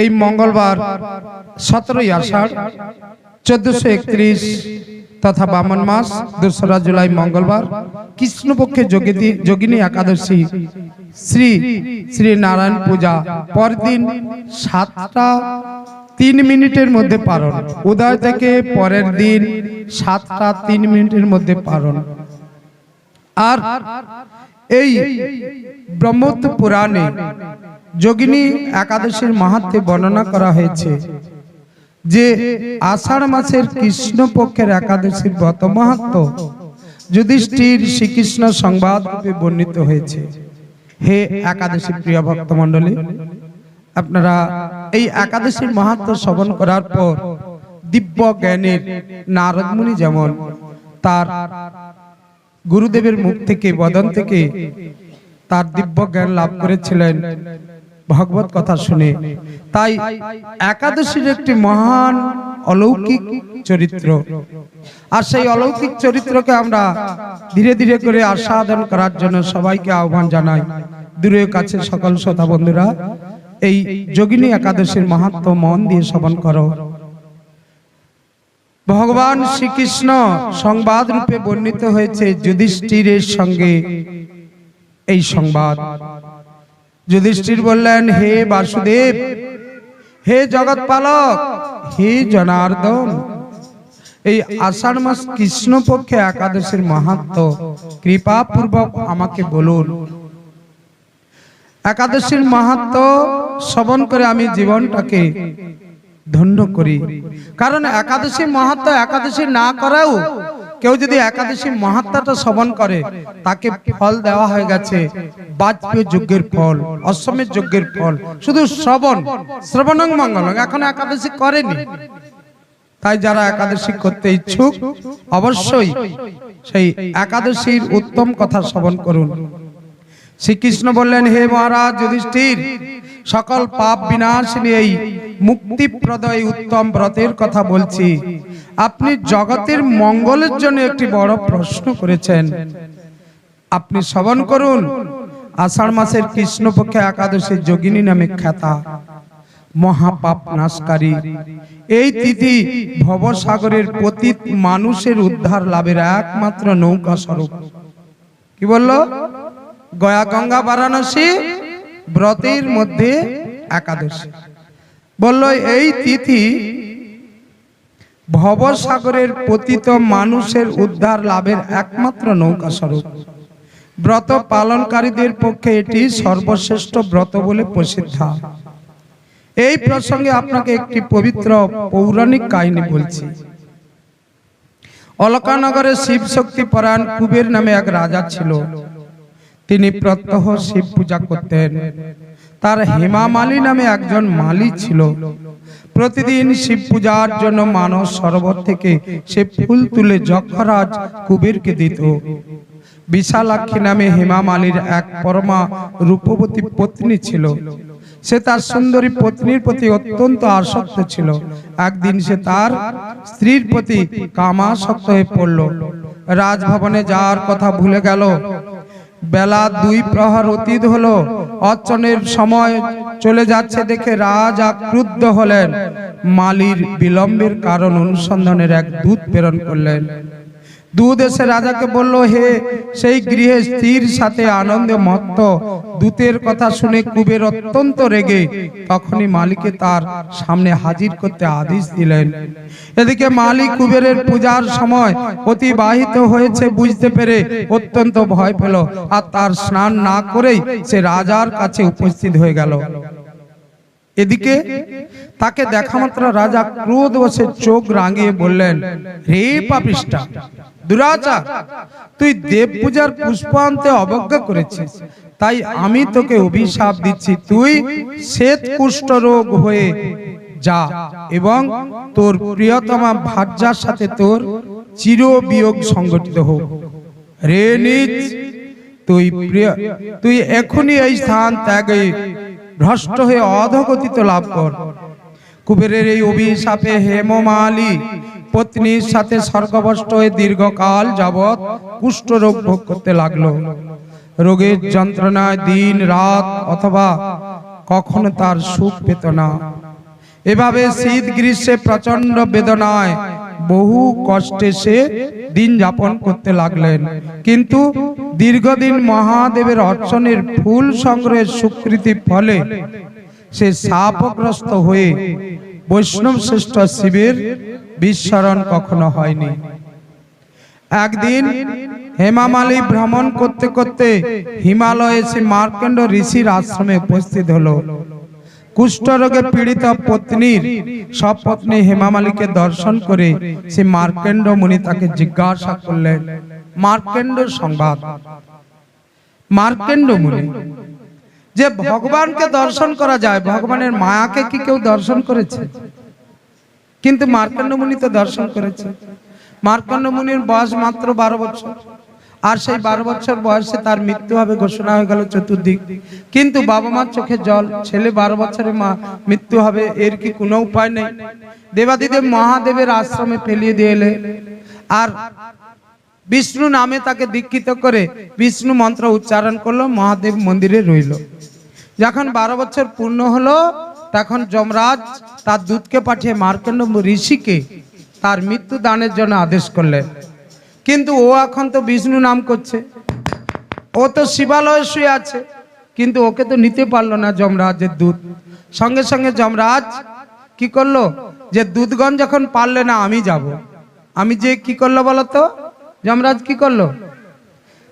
এই মঙ্গলবার সতেরোই আষাঢ়, চোদ্দশো একত্রিশ তথা বামন মাস, দোসরা জুলাই মঙ্গলবার কৃষ্ণপক্ষে যোগিনী যোগিনী একাদশী শ্রী শ্রী নারায়ণ পূজা। পরদিন সাতটা তিন মিনিটের মধ্যে পারণ উদয় থেকে পরের দিন সাতটা তিন মিনিটের মধ্যে পারণ আর এই ব্রহ্মত্ব পুরাণে যোগিনী একাদশীর মাহাত্মে বর্ণনা করা হয়েছে যে আষাঢ় মাসের কৃষ্ণপক্ষের একাদশীর ব্রত মাহাত্ম যুধিষ্ঠির শ্রীকৃষ্ণ সংবাদ বর্ণিত হয়েছে। হে একাদশী প্রিয় ভক্ত মণ্ডলী আপনারা এই একাদশীর মাহাত্ম শ্রবণ করার পর দিব্য জ্ঞানের নারদমুনি যেমন তার গুরুদেবের মুখ থেকে বদন থেকে তার দিব্য জ্ঞান লাভ করেছিলেন ভগবত কথা শুনে। তাই একাদশীর একটি মহান অলৌকিক চরিত্র। আর সেই অলৌকিক চরিত্রকে আমরা ধীরে ধীরে করে আস্বাদন করার জন্য সবাইকে আহ্বান জানাই। দূরের কাছে সকল শ্রোতা বন্ধুরা, এই যোগিনী একাদশীর মাহাত্ম মন দিয়ে শ্রবণ করো। ভগবান শ্রীকৃষ্ণ সংবাদ রূপে বর্ণিত হয়েছে যুধিষ্ঠিরের সঙ্গে এই সংবাদ। যুধিষ্ঠির বললেন, হে বাসুদেব, হে জগৎ পালক হে জনার্দন, এই আষাঢ় মাস কৃষ্ণপক্ষে একাদশীর মাহাত্ম কৃপা পূর্বক আমাকে বলুন। একাদশীর মাহাত্ম শ্রবণ করে আমি জীবনটাকে ধন্য করি। কারণ একাদশী মাহাত্ম একাদশী না করাও কেউ যদি একাদশী মহাত্মাটা শ্রবণ করে, তাকে ফল দেওয়া হয়ে গেছে। বাজপেয় যজ্ঞের ফল অশ্বমের যজ্ঞের ফল, শুধু শ্রবণ, শ্রবণং মঙ্গলং, এখন একাদশী করেনি। তাই যারা একাদশী করতে ইচ্ছুক, অবশ্যই সেই একাদশীর উত্তম কথা শ্রবণ করুন। শ্রীকৃষ্ণ বললেন, হে মহারাজ যুধিষ্ঠির, সকল পাপ বিনাশ এই মুক্তিপ্রদ এই উত্তম ব্রতের কথা বলছি। আপনি জগতের মঙ্গলের জন্য একটি বড় প্রশ্ন করেছেন। আপনি শ্রবণ করুন, আষাঢ় মাসের কৃষ্ণপক্ষে একাদশী যোগিনী নামে খ্যাতা, মহাপাপ নাশকারী। এই তিথি ভবসাগরের পতিত মানুষের উদ্ধার লাভের একমাত্র নৌকা স্বরূপ কি বলল? গয়া গঙ্গা বারাণসী, ব্রতের মধ্যে একাদশী। বলল, এই তিথি ভবসাগরের পতিত মানুষের উদ্ধার লাভের একমাত্র নৌকা স্বরূপ। ব্রত পালনকারীদের পক্ষে এটি সর্বশ্রেষ্ঠ ব্রত বলে প্রসিদ্ধ। এই প্রসঙ্গে আপনাকে একটি পবিত্র পৌরাণিক কাহিনী বলছি। অলকানগরে শিব শক্তি পরায়ণ কুবের নামে এক রাজা ছিল। তিনি প্রত্যহ শিব পূজা করতেন। তার হেমা মালি নামে একজন মালি ছিল। প্রতিদিন শিব পূজার জন্য মানস সরোবর থেকে সে ফুল তুলে যক্ষরাজ কুবেরকে দিত। বিশালাক্ষী নামে হেমা মালির এক পরমা রূপবতী পত্নী ছিল। সে তার সুন্দরী পত্নীর প্রতি অত্যন্ত আসক্ত ছিল। একদিন সে তার স্ত্রীর প্রতি কামাসক্ত হয়ে পড়ল। রাজভবনে যাওয়ার কথা ভুলে গেল। বেলা দুই প্রহর অতীত হলো। অর্চনের সময় চলে যাচ্ছে দেখে রাজা ক্রুদ্ধ হলেন। মালির বিলম্বের কারণ অনুসন্ধানের এক দূত প্রেরণ করলেন। এসে রাজাকে বলল, হে, সেই গৃহে স্ত্রীর সাথে আনন্দে মত্ত। দূতের কথা শুনে কুবের অত্যন্ত রেগে। তখনই মালিকে তার সামনে হাজির করতে আদেশ দিলেন। এদিকে মালিক কুবেরের পূজার সময় অতিবাহিত হয়েছে বুঝতে পেরে অত্যন্ত ভয় পেল। আর তার স্নান না করেই সে রাজার কাছে উপস্থিত হয়ে গেল। এদিকে তাকে দেখা মাত্র রাজা ক্রোধ বসে চোখ রাঙিয়ে বললেন হে পাপিষ্টা দুরাচার তুই দেব পূজার পুষ্প আনতে অবজ্ঞা করেছিস। তাই আমি তোকে অভিশাপ দিচ্ছি। তুই শ্বেত কুষ্ঠ রোগ হয়ে যা এবং তোর প্রিয়তমা ভার্যার সাথে তোর চির বিয়োগ সংগঠিত হোক। রে নিজ তুই প্রিয় তুই এখনই এই স্থান ত্যাগে ভ্রষ্ট হয়ে অধগতিত লাভ কর। কুবেরের এই অভিশাপে হেমমালি পত্নীর সাথে স্বর্গবষ্ট হয়ে দীর্ঘকাল যাবৎ কুষ্ঠ রোগ ভোগ করতে লাগল। রোগের যন্ত্রণায় দিন, রাত অথবা কখনো তার সুখ পেত না। এভাবে শীত গ্রীষ্মে প্রচণ্ড বেদনায় বহু কষ্টে সে দিন যাপন করতে লাগলেন। কিন্তু দীর্ঘদিন মহাদেবের অর্চনের ফুল সংগ্রহের স্বীকৃতি ফলে সে সাপগ্রস্ত হয়ে বৈষ্ণব শ্রেষ্ঠ শিবের বিস্মরণ কখনো হয়নি। একদিন হেমামালী ভ্রমণ করতে করতে হিমালয়ে সে মার্কণ্ড ঋষির আশ্রমে উপস্থিত হলো। কুষ্ঠরোগে পীড়িত পত্নীর সপত্নী হেমামালীকে দর্শন করে সে মার্কেন্ড মুনি তাকে জিজ্ঞাসা করলেন, মার্কেন্ড সংবাদ? মার্কেন্ড মুনি, যে ভগবানকে দর্শন করা যায়, ভগবানের মায়াকে কি কেউ দর্শন করেছে? কিন্তু মার্কণ্ড মুনি তো দর্শন করেছে। মার্কণ্ড মুনির বয়স মাত্র বারো বছর। আর সেই বারো বছর বয়সে তার মৃত্যু হবে ঘোষণা হয়ে গেল চতুর্দিক। কিন্তু বাবা মার চোখে জল ছেলে বারো বছরে মা মৃত্যু হবে এর কি কোনো উপায় নেই? দেবাদিদেব মহাদেবের আশ্রমে ফেলিয়ে দিয়ে এলে। আর বিষ্ণু নামে তাকে দীক্ষিত করে বিষ্ণু মন্ত্র উচ্চারণ করল মহাদেব মন্দিরে রইল। যখন বারো বছর পূর্ণ হলো তখন যমরাজ তার দূতকে পাঠিয়ে মার্কণ্ড ঋষিকে তার মৃত্যু দানের জন্য আদেশ করলেন। কিন্তু ও এখন তো বিষ্ণু নাম করছে। ও তো শিবালয়ে শুয়ে আছে, কিন্তু ওকে তো নিতে পারল না যমরাজের দূত। সঙ্গে সঙ্গে যমরাজ কি করল? যে দুধগণ যখন পারলে না আমি যাব। আমি যে কি করল বলো তো? যমরাজ কি করল?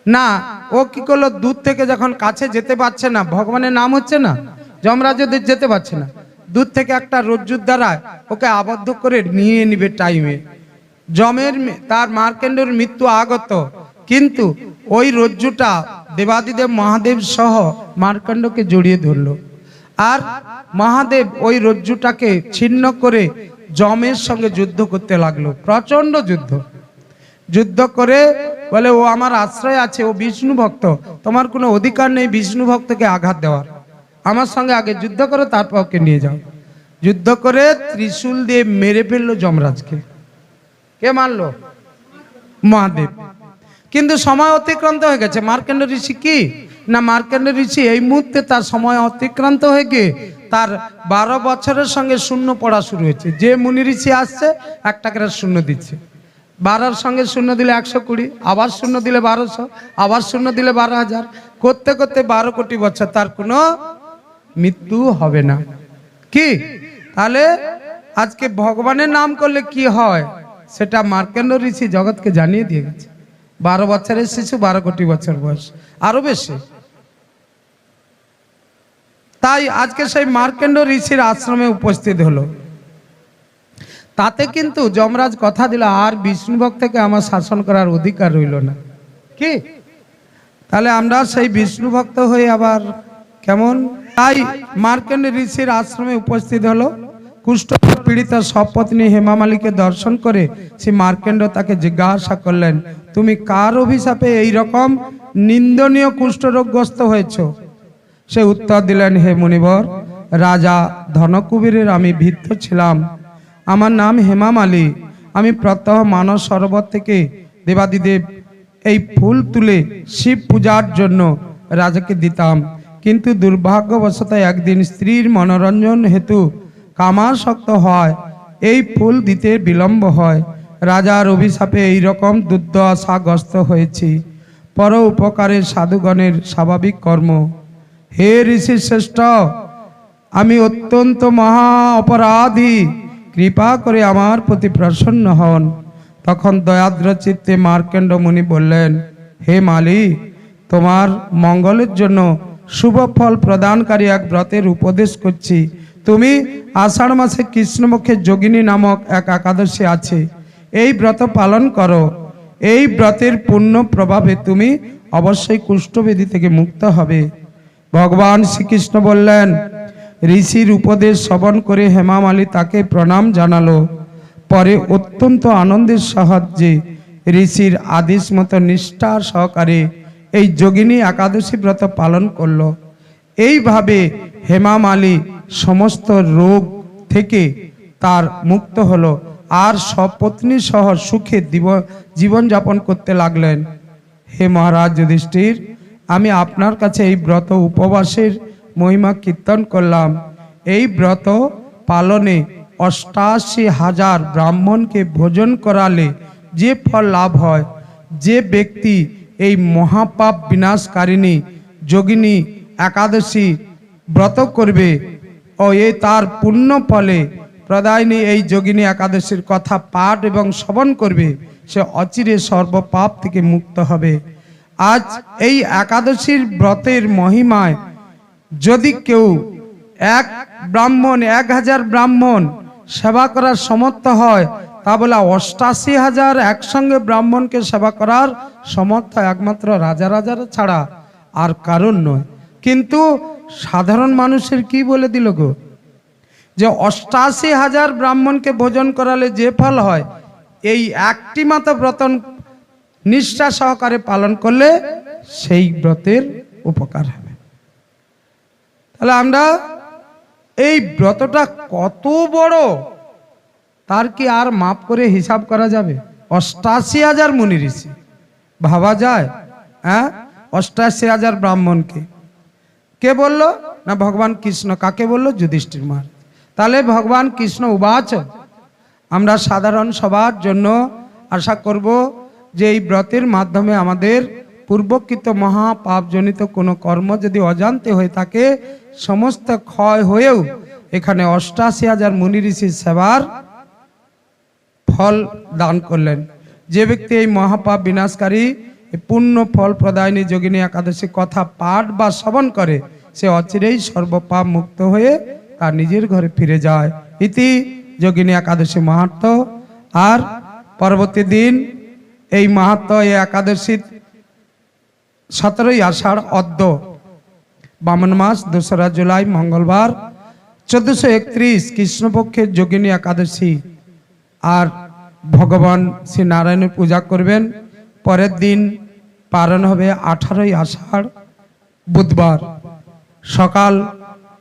না, ও কি করল? দূর থেকে যখন কাছে যেতে পারছে না, ভগবানের নাম হচ্ছে না? যমরাজ ওদের যেতে পারছে না। দূর থেকে একটা রজ্জুর দ্বারা ওকে আবদ্ধ করে নিয়ে নিবে টাইমে। জমের তার মার্কেন্ডের মৃত্যু আগত। কিন্তু ওই রজ্জুটা দেবাদিদেব মহাদেব সহ মার্কণ্ডকে জড়িয়ে ধরলো। আর মহাদেব ওই রজ্জুটাকে ছিন্ন করে জমের সঙ্গে যুদ্ধ করতে লাগল। প্রচণ্ড যুদ্ধ। যুদ্ধ করে বলে, ও আমার আশ্রয় আছে, ও বিষ্ণু ভক্ত। তোমার কোনো অধিকার নেই বিষ্ণু ভক্তকে আঘাত দেওয়ার। আমার সঙ্গে আগে যুদ্ধ করো, তারপর ওকে নিয়ে যাও। যুদ্ধ করে ত্রিশূল দিয়ে মেরে ফেলল যমরাজকে। কে মারলো? মহাদেব। কিন্তু সময় অতিক্রান্ত হয়ে গেছে। মার্কেন্ড ঋষি কি? না মার্কেন্ড ঋষি এই মুহূর্তে তার সময় অতিক্রান্ত হয়ে গিয়ে তার বারো বছরের সঙ্গে শূন্য পড়া শুরু হয়েছে। যে মুনি ঋষি আসছে, একটা করে শূন্য দিচ্ছে। বারোর সঙ্গে শূন্য দিলে একশো কুড়ি, আবার শূন্য দিলে বারোশো, আবার শূন্য দিলে বারো হাজার। করতে করতে বারো কোটি বছর তার কোনো মৃত্যু হবে না। কি? তাহলে আজকে ভগবানের নাম করলে কি হয়? সেটা মার্কেন্ড ঋষি জগৎকে জানিয়ে দিয়ে গেছে। বারো বছরের শিশু, বারো কোটি বছর বয়স। আরও বেশি। তাই আজকে সেই মার্কেন্ড ঋষির আশ্রমে উপস্থিত হলো। তাতে কিন্তু যমরাজ কথা দিল, আর বিষ্ণু ভক্তকে আমার শাসন করার অধিকার রইল না। কি? তাহলে আমরা সেই বিষ্ণু ভক্ত হয়ে আবার কেমন? তাই মার্কেন্ড ঋষির আশ্রমে উপস্থিত হলো। কুষ্ঠ পীড়িত সপত্নী হেমামালিকে দর্শন করে সে মার্কেন্ড তাকে জিজ্ঞাসা করলেন, তুমি কার অভিশাপে এই রকম নিন্দনীয় কুষ্ঠরোগগ্রস্ত হয়েছ? সে উত্তর দিলেন, হে মুনিবর, রাজা ধনকুবীরের আমি ভিত্ত ছিলাম। আমার নাম হেমা মালি আমি প্রত্যহ মানস সরোবর থেকে দেবাদিদেব এই ফুল তুলে শিব পূজার জন্য রাজাকে দিতাম। কিন্তু দুর্ভাগ্যবশত একদিন স্ত্রীর মনোরঞ্জন হেতু কামাসক্ত হয়। এই ফুল দিতে বিলম্ব হয়। রাজার অভিশাপে এই রকম দুর্দশাগ্রস্ত হয়েছি। পর উপকারের সাধুগণের স্বাভাবিক কর্ম। হে ঋষি শ্রেষ্ঠ, আমি অত্যন্ত মহা অপরাধী। কৃপা করে আমার প্রতি প্রসন্ন হন। তখন দয়াদ্র চিত্তে মার্কেন্ড মুনি বললেন, হে মালি তোমার মঙ্গলের জন্য শুভ ফল প্রদানকারী এক ব্রতের উপদেশ করছি। তুমি আষাঢ় মাসে কৃষ্ণপক্ষে যোগিনী নামক এক একাদশী আছে। এই ব্রত পালন করো। এই ব্রতের পূর্ণ প্রভাবে তুমি অবশ্যই কুষ্ঠবেদী থেকে মুক্ত হবে। ভগবান শ্রীকৃষ্ণ বললেন, ঋষির উপদেশ শ্রবণ করে হেমামালি তাকে প্রণাম জানালো। পরে অত্যন্ত আনন্দের সাহায্যে ঋষির আদেশ মতো নিষ্ঠা সহকারে এই যোগিনী একাদশী ব্রত পালন করল। এইভাবে হেমামালি সমস্ত রোগ থেকে তার মুক্ত হলো। আর সপত্নী সহ সুখে জীবনযাপন করতে লাগলেন। হে মহারাজ যুধিষ্ঠির, আমি আপনার কাছে এই ব্রত উপবাসের মহিমা কীর্তন করলাম। এই ব্রত পালনে অষ্টাশি হাজার ব্রাহ্মণকে ভোজন করালে যে ফল লাভ হয়, যে ব্যক্তি এই মহাপাপ বিনাশকারিণী যোগিনী একাদশী ব্রত করবে ও এ তার পুণ্য ফলে প্রদায়নী এই যোগিনী একাদশীর কথা পাঠ এবং শ্রবণ করবে, সে অচিরে সর্বপাপ থেকে মুক্ত হবে। আজ এই একাদশীর ব্রতের মহিমায় যদি কেউ এক ব্রাহ্মণ, এক হাজার ব্রাহ্মণ সেবা করার সমর্থ হয়, তা বলে অষ্টাশি হাজার একসঙ্গে ব্রাহ্মণকে সেবা করার সমর্থ একমাত্র রাজা রাজারা ছাড়া আর কারণ নয়। কিন্তু সাধারণ মানুষের কি বলে দিল গো? যে অষ্টাশি হাজার ব্রাহ্মণকে ভোজন করালে যে ফল হয়, এই একটি মাত্র ব্রতন নিষ্ঠা সহকারে পালন করলে সেই ব্রতের উপকার হবে। তাহলে আমরা এই ব্রতটা কত বড়, তার কি আর মাপ করে হিসাব করা যাবে? অষ্টাশি হাজার মুনি ঋষি। ভাবা যায় হ্যাঁ? অষ্টাশি হাজার ব্রাহ্মণকে। কে বলল? না, ভগবান কৃষ্ণ। কাকে বলল? যুধিষ্ঠির মহারাজ। তাহলে ভগবান কৃষ্ণ উবাচ। আমরা সাধারণ সবার জন্য আশা করব যে এই ব্রতের মাধ্যমে আমাদের পূর্বকৃত মহাপাপজনিত কোনো কর্ম যদি অজান্তে হয়ে থাকে, সমস্ত ক্ষয় হয়েও এখানে অষ্টাশি হাজার মুনি ঋষির সেবার ফল দান করলেন। যে ব্যক্তি এই মহাপাপ বিনাশকারী পূর্ণ ফল প্রদায়নী যোগিনী একাদশী কথা পাঠ বা শ্রবণ করে, সে অচিরেই সর্বপাপ মুক্ত হয়ে তার নিজের ঘরে ফিরে যায়। ইতি যোগিনী একাদশী মাহাত্ম। আর পরবর্তী দিন এই মাহাত্ম এই একাদশী সতেরোই আষাঢ় অদ্য বামন মাস, দোসরা জুলাই, মঙ্গলবার, চোদ্দশো একত্রিশ কৃষ্ণপক্ষের যোগিনী একাদশী। আর ভগবান শ্রী নারায়ণের পূজা করবেন। পরের দিন পালন হবে আঠারোই আষাঢ় বুধবার। সকাল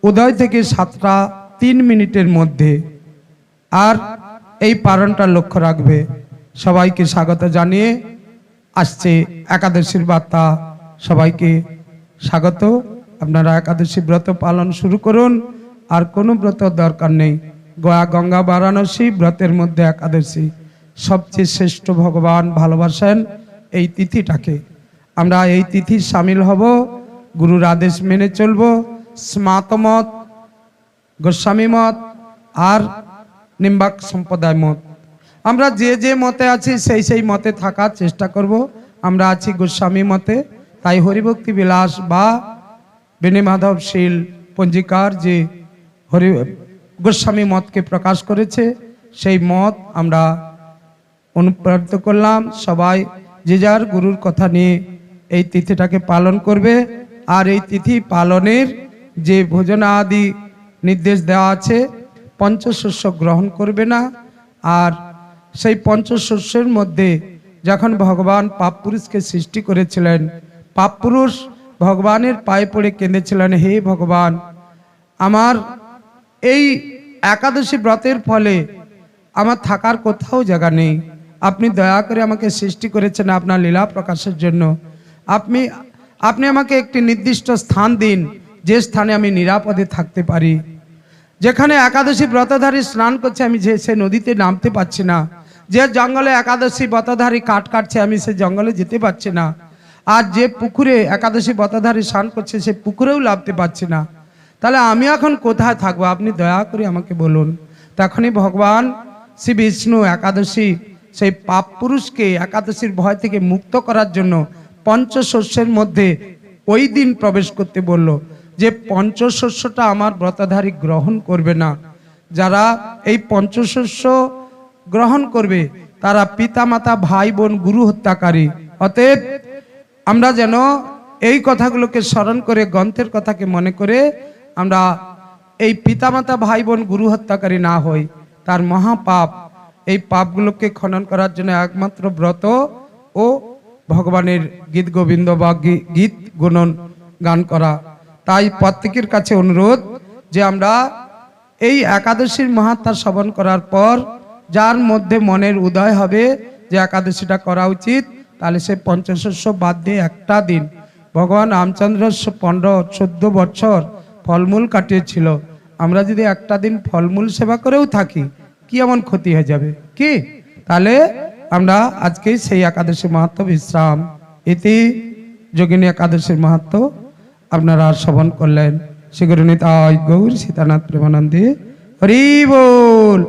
উদয় থেকে সাতটা তিন মিনিটের মধ্যে। আর এই পালনটা লক্ষ্য রাখবে। সবাইকে স্বাগত জানিয়ে আসছে একাদশীর বার্তা। সবাইকে স্বাগত। আপনারা একাদশী ব্রত পালন শুরু করুন। আর কোনো ব্রত দরকার নেই। গয়া, গঙ্গা, বারাণসী ব্রতের মধ্যে একাদশী। সবচেয়ে শ্রেষ্ঠ ভগবান ভালোবাসেন এই তিথিটাকে। আমরা এই তিথির সামিল হব গুরুর আদেশ মেনে চলব, স্মাতমত, গোস্বামী মত, আর নিম্বাক সম্প্রদায় মত। আমরা যে যে মতে আছি, সেই সেই মতে থাকার চেষ্টা করব। আমরা আছি গোস্বামী মতে, তাই হরিভক্তি বিলাস বা বেণীমাধব শীল পঞ্জিকার যে হরি, গোস্বামী মতকে প্রকাশ করেছে, সেই মত আমরা অনুপ্রাণিত করলাম। সবাই যে যার গুরুর কথা নিয়ে এই তিথিটাকে পালন করবে। আর এই তিথি পালনের যে ভোজনাদি নির্দেশ দেওয়া আছে, পঞ্চশস্য গ্রহণ করবে না। আর সেই পঞ্চশস্যের মধ্যে যখন ভগবান পাপপুরুষকে সৃষ্টি করেছিলেন পাপপুরুষ ভগবানের পায়ে পড়ে কেঁদেছিলেন, হে ভগবান, আমার এই একাদশী ব্রতের ফলে আমার থাকার কোথাও জায়গা নেই। আপনি দয়া করে আমাকে সৃষ্টি করেছেন আপনার লীলা প্রকাশের জন্য। আপনি আপনি আমাকে একটি নির্দিষ্ট স্থান দিন, যে স্থানে আমি নিরাপদে থাকতে পারি। যেখানে একাদশী ব্রতধারী স্নান করছে, আমি যে, সে নদীতে নামতে পারছি না। যে জঙ্গলে একাদশী ব্রতধারী কাঠ কাটছে, আমি সে জঙ্গলে যেতে পারছি না। আর যে পুকুরে একাদশী ব্রতধারী স্নান করছে, সে পুকুরেও লাভতে পারছি না। তাহলে আমি এখন কোথায় থাকব? আপনি দয়া করে আমাকে বলুন। তখনই ভগবান শ্রী বিষ্ণু একাদশী, সেই পাপ পুরুষকে একাদশীর ভয় থেকে মুক্ত করার জন্য পঞ্চশস্যের মধ্যে ওই দিন প্রবেশ করতে বলল যে পঞ্চশস্যটা আমার ব্রতধারী গ্রহণ করবে না। যারা এই পঞ্চশস্য গ্রহণ করবে, তারা পিতামাতা ভাই বোন গুরু হত্যাকারী। অতএব আমরা যেন এই কথাগুলোকে স্মরণ করে, গ্রন্থের কথাকে মনে করে আমরা এই পিতামাতা ভাই বোন গুরু হত্যাকারী না হই। তার মহাপাপ এই পাপগুলোকে খনন করার জন্য একমাত্র ব্রত ও ভগবানের গীত গোবিন্দ বা গীত গুণন গান করা। তাই প্রত্যেকের কাছে অনুরোধ যে আমরা এই একাদশীর মাহাত্মা শ্রবণ করার পর যার মধ্যে মনের উদয় হবে যে একাদশীটা করা উচিত, তাহলে সে পঞ্চশস্য বাদ দিয়ে একটা দিন। ভগবান রামচন্দ্র পনেরো, চোদ্দ বছর ফলমূল কাটিয়েছিল। আমরা যদি একটা দিন ফলমূল সেবা করেও থাকি, কি এমন ক্ষতি হয়ে যাবে? কি? তাহলে আমরা আজকে সেই একাদশী মাহাত্ম বিশ্রাম। এতে যোগিনী একাদশীর মাহাত্ম আপনারা শ্রবণ করলেন। শ্রী গুরু নিতাই গৌর সীতানাথ প্রেমানন্দে। হরি বল।